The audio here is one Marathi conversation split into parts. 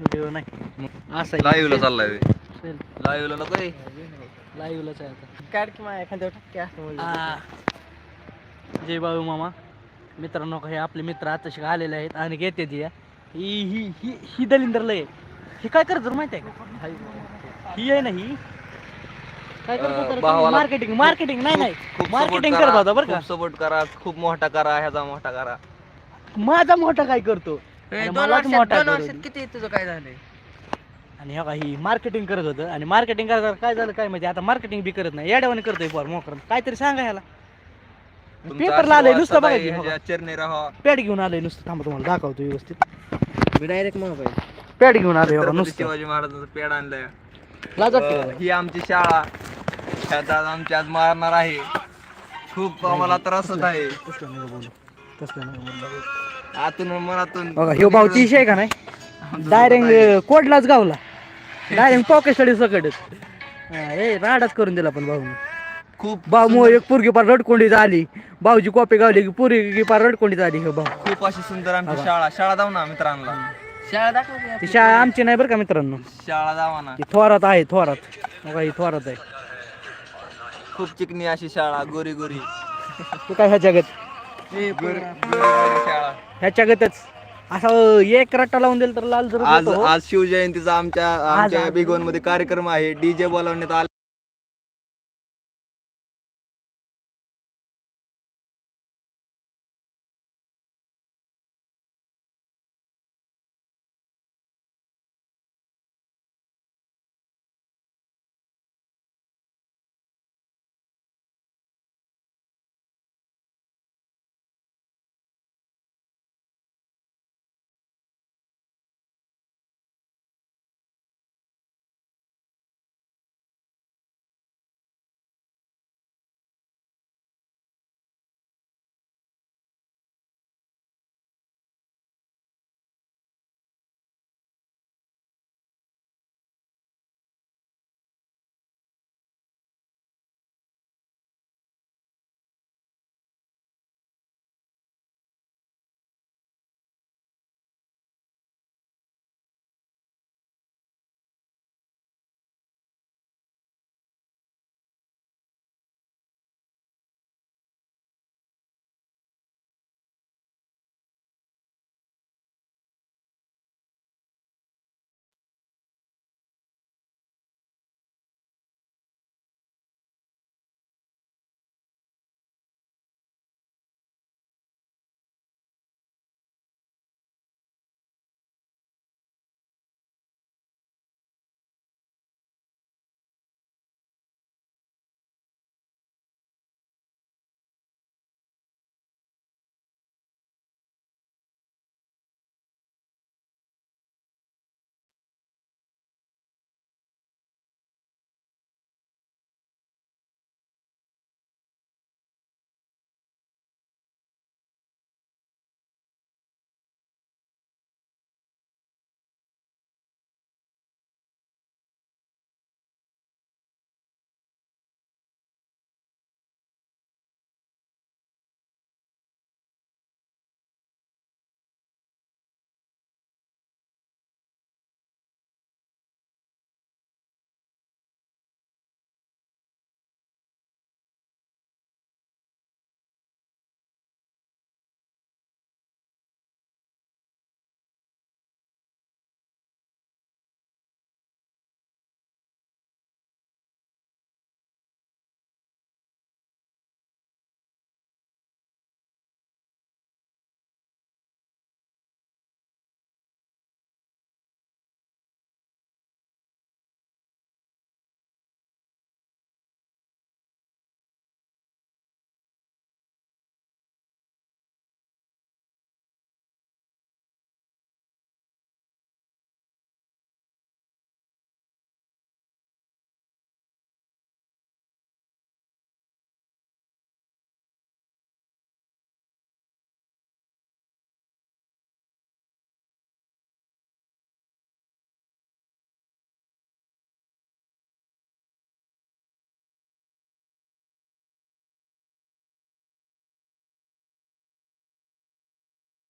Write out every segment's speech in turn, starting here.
व्हिडिओ नाही. असं लाईव्हला चाललाय लाईव्हला नको रे. लाईव्हलाच आहे आता. काढ की माझ्या एखाद्या टक्के असं. जय बाबू मामा. मित्रांनो हे आपले मित्र आताशी आलेले आहेत आणि घेते ती या. ही ही ही ही दलिंदरला आहे. ही काय करत माहिती आहे का? ही आहे ना ही. काय भावाला मार्केटिंग मार्केटिंग नाही नाही. खूप मार्केटिंग करा, करत होता बरं का? सपोर्ट करा खूप मोठा करा ह्याचा मोठा करा. माझा मोठा काय करतो? आणि दोन मलाच वर्षात मोठा दोन करू वर्षात दे. किती तुझं काय झालंय? आणि हे बघा, ही मार्केटिंग करत होतं. आणि मार्केटिंग करता काय झालं काय माहिती? आता मार्केटिंग बी करत नाही. येड्यावाने करतोय पोर मोकर. काहीतरी सांगा ह्याला. पेपरला आलंय नुसतं बघायचं चरणी राहा. पॅड घेऊन आलोय नुसतं. थांबा तुम्हाला दाखवतो व्यवस्थित. मी डायरेक्ट मोबाईल पॅड घेऊन आलोय बघा छत्रपती नुसतं. शिवाजी महाराजांचा पेड आणलाय. लाज वाटते अं, का? ही आमची शाळा. ह्यात आज आमची आज मारणार आहे. खूप आम्हाला त्रास होत आहे. तसलं नका बोलू. तसलं नका बोलू. आतून मनातून बघा ह्यो भाऊ तीस आहे का नाही? डायरेक्ट कोडलाच गावला. डायरेक्ट पॉकेट स्टडी सकटच. ए राडाच करून दिला पण भाऊ खूप भाऊ मग एक पोरगी पार रडकोंडीत आली. भाऊची कॉपी गावली की पोरगी पार रडकोंडीत आली हो भाऊ. खूप अशी सुंदर आमची शाळा. शाळा जाऊ ना मित्रांना. शाळा ती शाळा आमची नाही बरं का मित्रांनो. शाळा जावा ना. ती थोरात आहे थोरात. बघा ही थोरात आहे. खूप चिकनी अशी शाळा गोरी गोरी. तू काय ह्याच्या गत गोरी गोरी गोरी शाळा. ह्याच्या गतच असं एक रट्टा लावून दिलं तर लाल आज आज शिवजयंतीचा आमच्या आमच्या बिगोनमध्ये कार्यक्रम आहे. डीजे बोलावण्यात आला.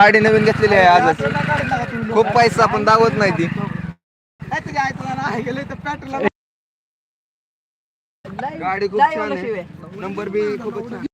गाडी नवीन घेतलेली आहे आजच खूप पैसा पण दावत नाही ती. काय तुझ्या आई तुला नाही गेले तर पेट्रोल गाडी खूप छान आहे. शिव. नंबर बी खूपच छान.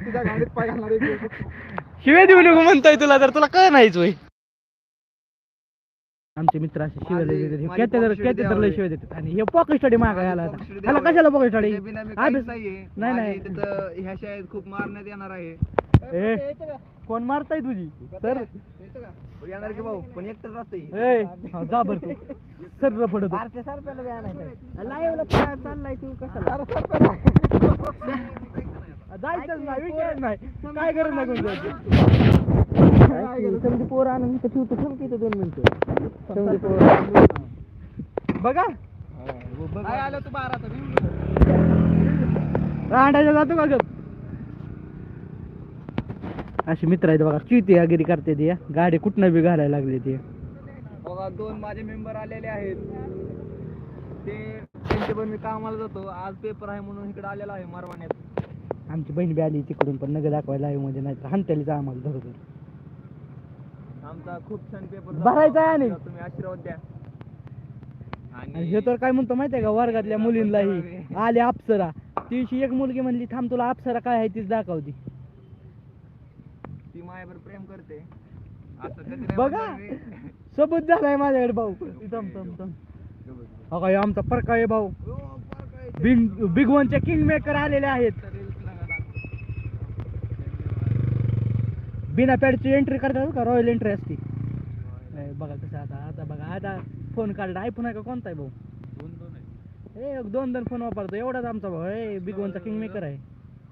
तुझ्या गाडीत पाय घालणार शिव्या देऊ नको म्हणतोय तुला तर तुला कळ नाहीच होय. आमचे मित्र असे शिव्या देतात. हे माझी. शिव्या देतात. आणि हे पॉकेट स्टडी मागा याला आता. कशाला पॉकेट स्टडी अभ्यास- नाहीये. नाही, नाही. ह्या शाळेत खूप मारण्यात येणार आहे. ए कोण मारताय तुझी? तर? येणार की भाऊ? पण एकटंच राहते ए हा, जा बर तू. सर पडत जायचंच नाही विषयच नाही. काय गरज नाही. समजी पोर आणून इथं ठेवतो थांब की इथं दोन मिनिटं. समजी पोर बघा. आलो तू बारा रांडायला जातो का गप अशी मित्र आहेत बघा चिती वगैरे करते ती. गाडी कुठनं बी घालायला लागली ती. बघा दोन माझे मेंबर आलेले आहेत. ते त्यांचे पण मी कामाला जातो. आज पेपर आहे म्हणून इकडे आलेला आहे मारवाण्यात. आमची बहीण बी आली तिकडून पण नग दाखवायला लाईव्हमध्ये नाही तर हंत्यालीच आम्हाला धरतो आमचा खूप छान पेपर भरायचा आहे आणि. तुम्ही आशीर्वाद द्या. आणि हे तर काय म्हणतो माहितीये का वर्गातल्या मुलींनाही आले अप्सरा. दिवशी एक मुलगी म्हणली थांब तुला अप्सरा काय आहे तीच दाखवती ती. मायावर प्रेम करते. असं कधी नाही बघा. म्हणणार मी. सबूत झालाय माझ्याकडे भाऊ. हो ह्यो आमचा परकाळे भाऊ हो, फार काय ते. बिग बिग वनचे किंग मेकर आलेले आहेत तर reels लागा बिना पॅडची एंट्री करतात का? रॉयल एंट्री असती. बघा कसं आता आता बघा आता फोन काढला. आयफोन आहे का कोणता आहे भाऊ? ए दोन दोन फोन वापरतो. एवढाच आमचा भाऊ. ए बिग वनचा किंग मेकर आहे.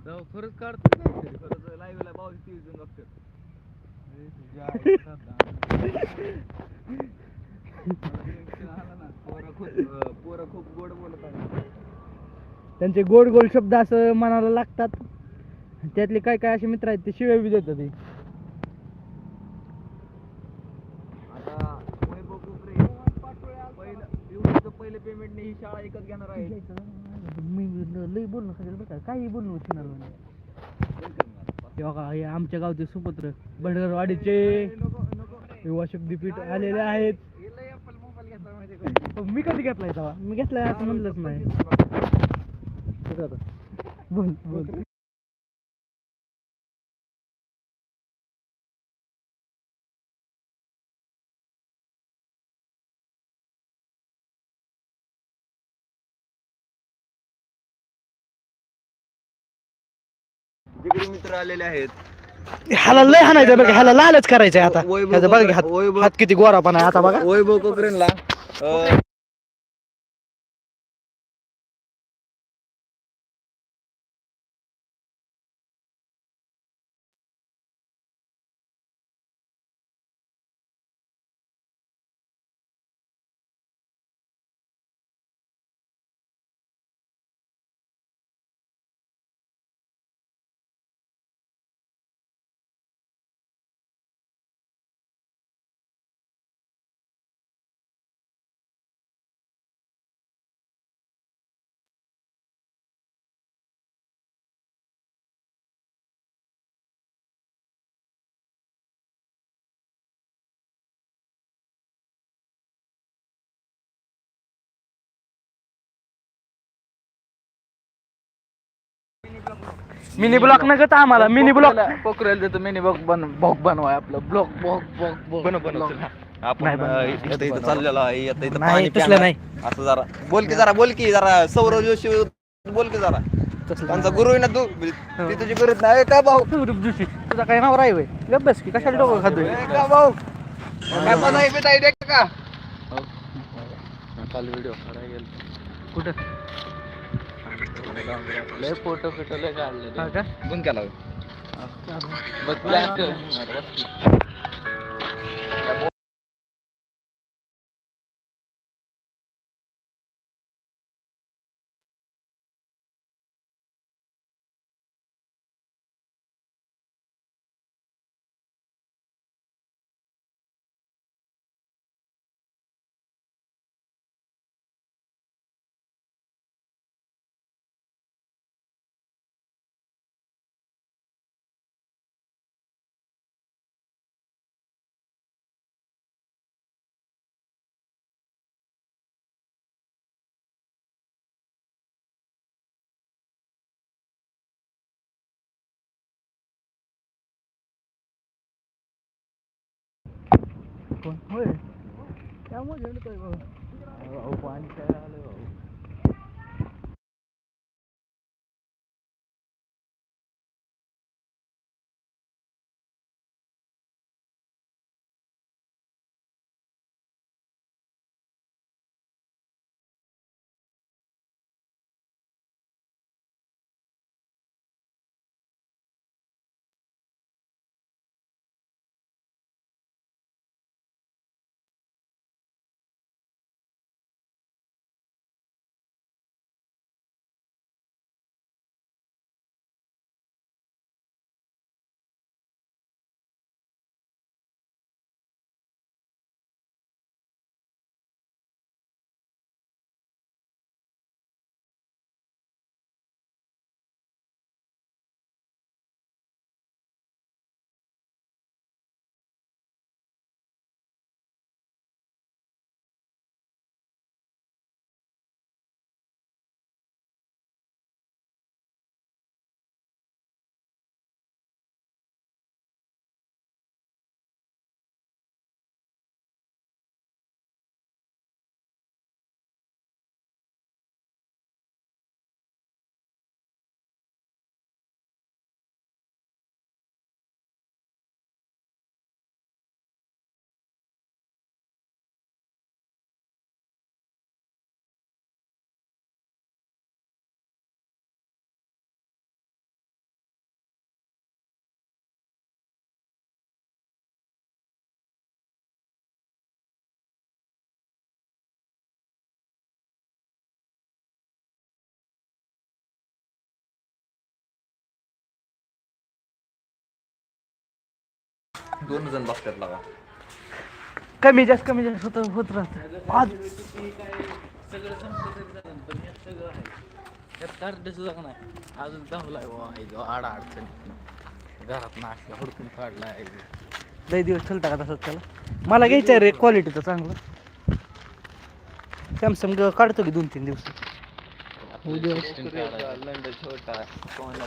खरंच काढतो खरंच live ला भाऊ ती उजून बघतात. अरे तुझ्या आला ना. पोरं खूप अं, पोरं खूप गोड बोलत आहेत त्यांचे गोड गोड शब्द असं मनाला लागतात. त्यातले काय काय असे मित्र आहेत ते शिव्या बी देतात ते. आता वैभव कोपरे पहिलं दिवसाचं पेमेंटने ही शाळा एकच घेणार आहे. मी लई बोलणं खाली बरं का? काही बोलणं होणार तेव्हा हे आमच्या गावचे सुपुत्र बंडगरवाडीचे युवा शक्तीपीठ आलेले आहेत. पण मी कधी घेतलाय तेव्हा? मी घेतलाय असं म्हणलंच नाही. बोल बोल. जिगरी मित्र आलेले आहेत. ह्याला लय हाणायचं बघा ह्याला लालच करायचंय आता. वैभव ह्याचं बघा हात वैभव- हात किती गोरा पण आहे. आता बघा. वैभव कोकरेनला अं, मिनी ब्लॉक नकत आम्हाला? मिनी ब्लॉक पोखरेल देतो. मिनी बॉक बन बॉक बनवाय आपलं. ब्लॉक बॉक बॉक बॉक बनव, बनव, चल. आपण नाही. अं, इथं इथं चाललेलो आहे. इथं इथं नाही, पाणी तसलं प्यायला. नाही. असं जरा बोल की जरा बोल की जरा. सौरव जोशी बोल की जरा. त्यांचा गुरु आहे ना तू ती तुझी गुरु नाही. का भाऊ? जोशी तुझा काय नाव राही गप बस की कशाला डोकं खातोय? ए, का भाऊ? काय बिधाई दे का? काल व्हिडिओ काढायला गेलो कुठं? लय फोटो फिटो लय काढले का? बंद केला बघ आपण होय त्यामुळे झेंडतोय भाऊ पाणी काय आलं भाऊ दोन जण बसतात लागा कमी जास्त कमी जास्त होत होत राहत. आज. सगळं संपलं तरी पण हे सगळं आहे त्यात कार्ड सुद्धा नाही अजून धावलाय आडा अडचण घरात नाश्ता हुडकून काढलाय लई दिवस चलता का तसंच त्याला. मला घ्यायचं रे क्वालिटीचं चांगलं. सॅमसंग काढतो की दोन तीन दिवस लंड छोटा कोणाला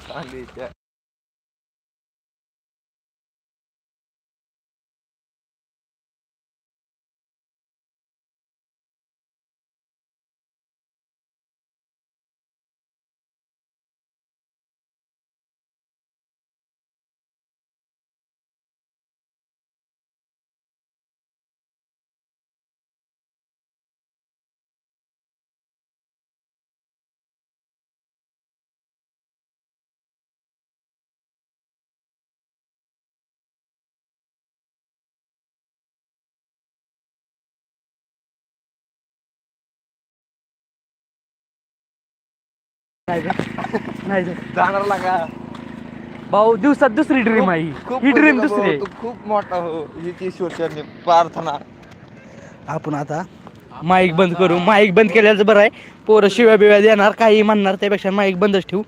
नाही? जाणार लागा भाऊ दिवसात दुसरी ड्रीम आहे. ही. खूप ही ड्रीम मोठा दुसरी आहे. भाऊ, तू खूप मोठा हो. ही ईश्वरचरणी प्रार्थना. आपण आता माईक बंद करू. माईक बंद केल्याचं बरं आहे. पोरं शिव्या बिव्या देणार काही म्हणणार त्यापेक्षा माईक बंदच ठेवू.